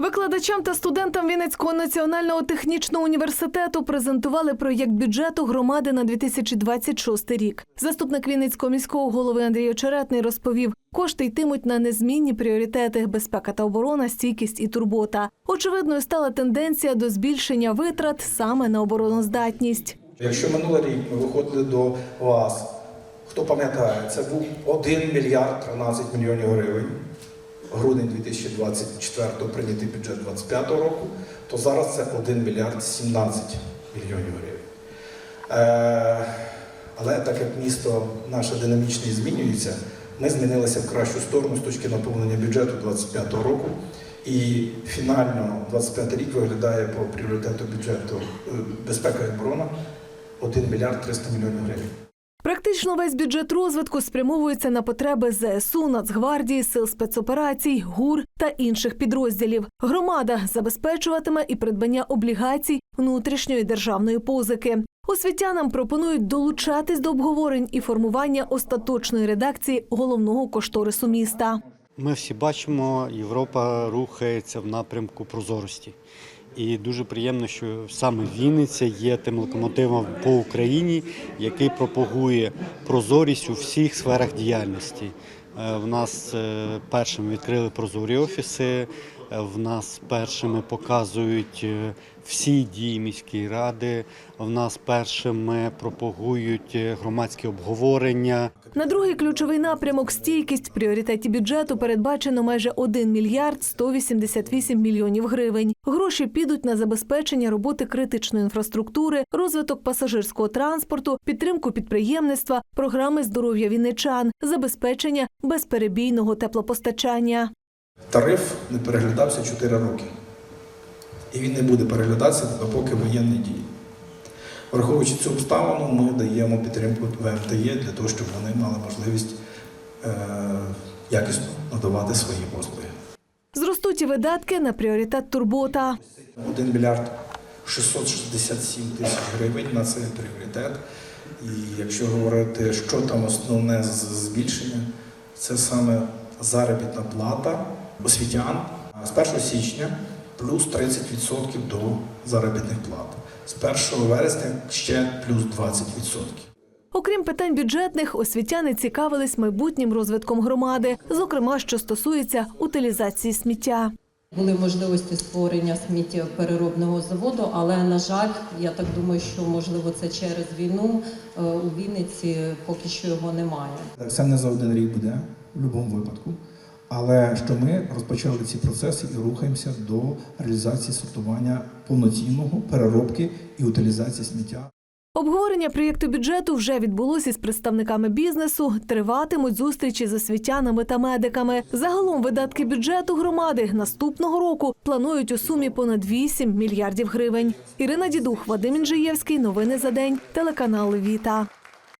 Викладачам та студентам Вінницького національного технічного університету презентували проєкт бюджету громади на 2026 рік. Заступник Вінницького міського голови Андрій Очеретний розповів, кошти йтимуть на незмінні пріоритети безпека та оборона, стійкість і турбота. Очевидною стала тенденція до збільшення витрат саме на обороноздатність. Якщо минулий рік ми виходили до вас, хто пам'ятає, це був 1 мільярд 13 мільйонів гривень. Грудень 2024 прийнятий бюджет 2025 року, то зараз це 1 мільярд 17 мільйонів гривень. Е, але так як місто наше динамічно і змінюється, ми змінилися в кращу сторону з точки наповнення бюджету 2025 року. І фінально 25 рік виглядає по пріоритету бюджету е, безпека і оборона 1 мільярд 300 мільйонів гривень. Практично весь бюджет розвитку спрямовується на потреби ЗСУ, Нацгвардії, сил спецоперацій, ГУР та інших підрозділів. Громада забезпечуватиме і придбання облігацій внутрішньої державної позики. Освітянам пропонують долучатись до обговорень і формування остаточної редакції головного кошторису міста. Ми всі бачимо, Європа рухається в напрямку прозорості. І дуже приємно, що саме Вінниця є тим локомотивом по Україні, який пропагує прозорість у всіх сферах діяльності. Е, В нас е, першими відкрили прозорі офіси, е, в нас першими показують всі дії міської ради, в нас першими пропагують е, громадські обговорення. На другий ключовий напрямок стійкість в пріоритеті бюджету передбачено майже 1 мільярд 188 мільйонів гривень. Гроші підуть на забезпечення роботи критичної інфраструктури, розвиток пасажирського транспорту, підтримку підприємництва, програми здоров'я вінничан, забезпечення безперебійного теплопостачання. Тариф не переглядався 4 роки. І він не буде переглядатися, допоки воєнні дії. Враховуючи цю обставину, ми даємо підтримку ВМТЄ для того, щоб вони мали можливість е, якісно надавати свої послуги. Зростуть і видатки на пріоритет турбота. 1 мільярд 667 тисяч гривень на цей пріоритет. І якщо говорити, що там основне збільшення, це саме заробітна плата освітян з 1 січня плюс 30% до заробітних плат. З 1 вересня ще плюс 20%. Окрім питань бюджетних, освітяни цікавились майбутнім розвитком громади, зокрема, що стосується утилізації сміття. Були можливості створення сміттєпереробного заводу, але на жаль, я так думаю, що можливо це через війну е, у Вінниці поки що його немає. Це не за один рік буде в будь-якому випадку. Але що ми розпочали ці процеси і рухаємося до реалізації сортування повноцінного переробки і утилізації сміття. Обговорення проєкту бюджету вже відбулося із представниками бізнесу. Триватимуть зустрічі з освітянами та медиками. Загалом видатки бюджету громади наступного року планують у сумі понад 8 мільярдів гривень. Ірина Дідух, Вадим Інжиєвський. Новини за день. Телеканал Віта.